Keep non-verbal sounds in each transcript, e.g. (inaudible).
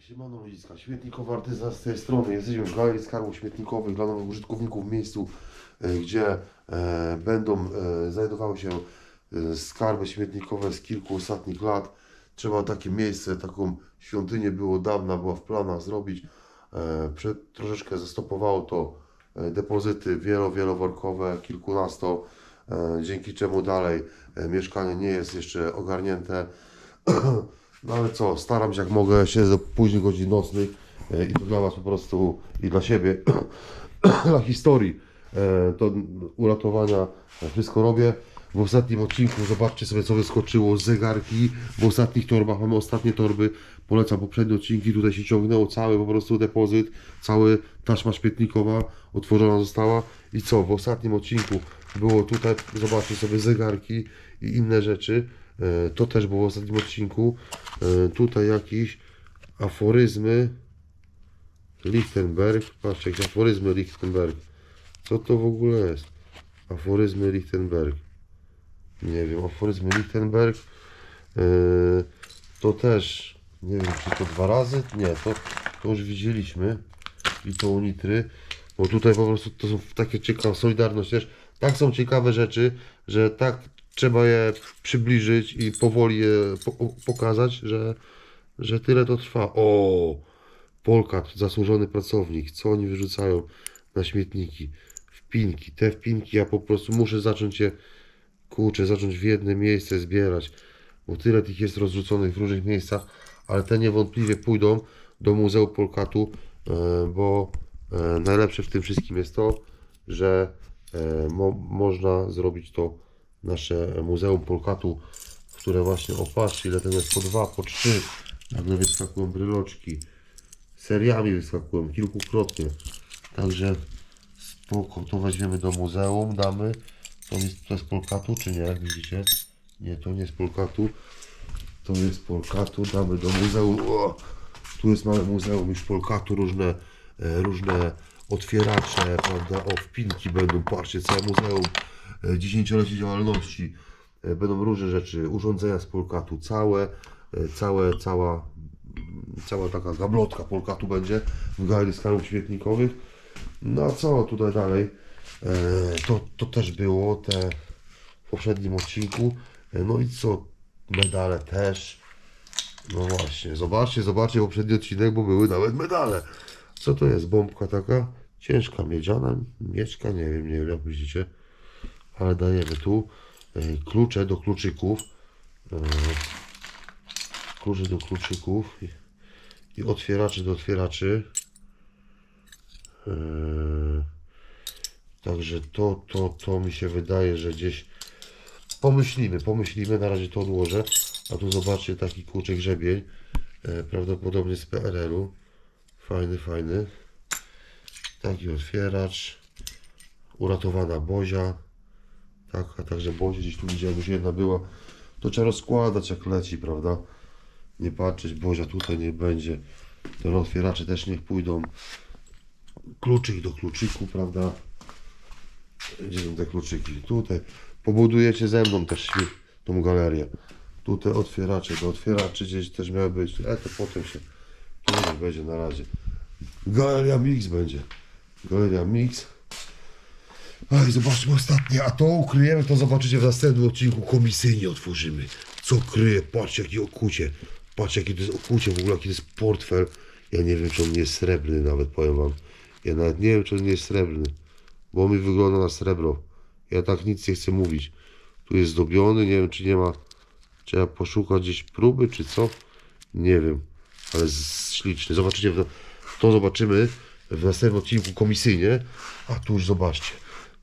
Siemano ludziska, śmietnikowy artyzan z tej strony. Jesteśmy w Galerii Skarbów Śmietnikowych dla nowych użytkowników w miejscu, e, gdzie e, będą e, znajdowały się skarby śmietnikowe z kilku ostatnich lat. Trzeba takie miejsce, taką świątynię było dawna, była w planach zrobić. Przed, troszeczkę zastopowało to depozyty wielo, wieloworkowe, kilkunasto, dzięki czemu dalej mieszkanie nie jest jeszcze ogarnięte. (clears throat) No ale co, staram się jak mogę, siedzę do późnych godzin nocnych e, i to dla Was po prostu i dla siebie, (clears throat) dla historii, e, to uratowania e, wszystko robię. W ostatnim odcinku zobaczcie sobie co wyskoczyło, zegarki, w ostatnich torbach mamy ostatnie torby, polecam poprzednie odcinki, tutaj się ciągnęło cały po prostu depozyt, cały taśma śmietnikowa otworzona została. I co, w ostatnim odcinku było tutaj, zobaczcie sobie zegarki i inne rzeczy, to też było w ostatnim odcinku, E, tutaj jakieś aforyzmy. Lichtenberg, patrzcie, jakieś aforyzmy Lichtenberg, co to w ogóle jest? Aforyzmy Lichtenberg, nie wiem, aforyzmy Lichtenberg, E, to też, nie wiem, czy to dwa razy, nie, to, to już widzieliśmy. I to unitry, bo tutaj po prostu to są takie ciekawe, Solidarność też, tak są ciekawe rzeczy, że tak trzeba je przybliżyć i powoli je po, pokazać, że, że tyle to trwa. O, Polkat, zasłużony pracownik, co oni wyrzucają na śmietniki? Wpinki, te wpinki ja po prostu muszę zacząć je, kurczę, zacząć w jedno miejsce zbierać, bo tyle tych jest rozrzuconych w różnych miejscach, ale te niewątpliwie pójdą do Muzeum Polkatu, e, bo e, najlepsze w tym wszystkim jest to, że e, mo, można zrobić to nasze Muzeum Polkatu, które właśnie opatrzcie, ile tego jest po dwa, po trzy, nagle wyskakują bryloczki, seriami wyskakują, kilkukrotnie, także spoko, to weźmiemy do muzeum, damy, to jest, to jest Polkatu, czy nie, jak widzicie, nie, to nie jest Polkatu, to jest Polkatu, damy do muzeum, o, tu jest małe muzeum już Polkatu, różne, e, różne otwieracze, prawda, o, wpinki będą, patrzcie, całe muzeum, e, dziesięciolecie działalności, e, będą różne rzeczy, urządzenia z Polkatu, całe, e, całe, cała, cała taka gablotka Polkatu będzie w Galerii Skarbów Śmietnikowych. No a co tutaj dalej? To, to też było te w poprzednim odcinku. No i co? Medale też. No właśnie, zobaczcie, zobaczcie poprzedni odcinek, bo były nawet medale. Co to jest? Bombka taka? Ciężka, miedziana, mieczka, nie wiem, nie wiem jak myślicie. Ale dajemy tu e, klucze do kluczyków. E, klucze do kluczyków i, otwieraczy do otwieraczy. E, także to, to, to mi się wydaje, że gdzieś pomyślimy, pomyślimy, na razie to odłożę. A tu zobaczcie taki kurczę grzebień, prawdopodobnie z PRL-u. Fajny, fajny. Taki otwieracz. Uratowana bozia. Tak, a także bozie gdzieś tu widziałem, już jedna była. To trzeba rozkładać jak leci, prawda? Nie patrzeć, bozia tutaj nie będzie. Te otwieracze też niech pójdą. Kluczyk do kluczyku, prawda? Gdzie są te kluczyki? Tutaj. Pobudujecie ze mną też tą galerię. Tutaj otwieracze do otwieraczy gdzieś też miały być. Ale to potem się. Tu nie będzie na razie. Galeria Mix będzie. Galeria Mix. Aj, zobaczmy ostatnie. A to ukryjemy, to zobaczycie w następnym odcinku. Komisyjnie otworzymy. Co kryje? Patrzcie jakie okucie. Patrzcie jakie to jest okucie. W ogóle jaki to jest portfel. Ja nie wiem, czy on nie jest srebrny nawet, powiem wam. Ja nawet nie wiem, czy on nie jest srebrny. Bo mi wygląda na srebro. Ja tak nic nie chcę mówić. Tu jest zdobiony, nie wiem, czy nie ma... Trzeba poszukać gdzieś próby, czy co? Nie wiem. Ale śliczny. Zobaczycie, to zobaczymy w następnym odcinku komisyjnie. A tu już zobaczcie.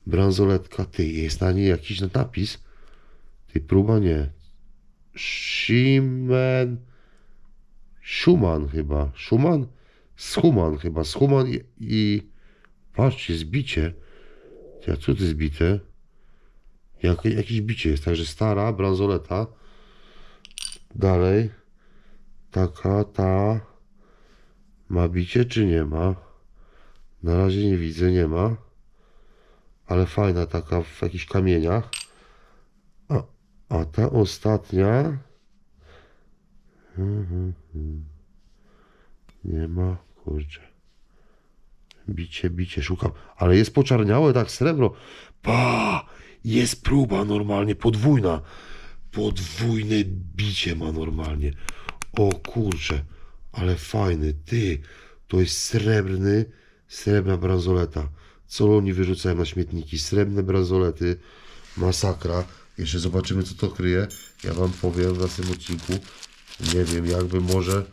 Bransoletka, ty, jest na niej jakiś napis. Ty, próba nie. Schimen... Schumann chyba. Schumann? Schumann chyba. Schumann i... i... Patrzcie, zbicie. Ty, a co to jest bite? Jak, jakieś bicie jest, także stara bransoleta. Dalej. Taka, ta. Ma bicie czy nie ma? Na razie nie widzę, nie ma. Ale fajna taka w jakichś kamieniach. A, a ta ostatnia. Mhm, mhm. Nie ma, kurczę. Bicie, bicie, szukam. Ale jest poczarniałe, tak, srebro. Pa! Jest próba normalnie, podwójna. Podwójne bicie ma normalnie. O kurczę, ale fajny, ty. To jest srebrny, srebrna bransoleta. Co oni wyrzucają na śmietniki? Srebrne bransolety. Masakra. Jeszcze zobaczymy, co to kryje. Ja wam powiem w następnym odcinku. Nie wiem, jakby może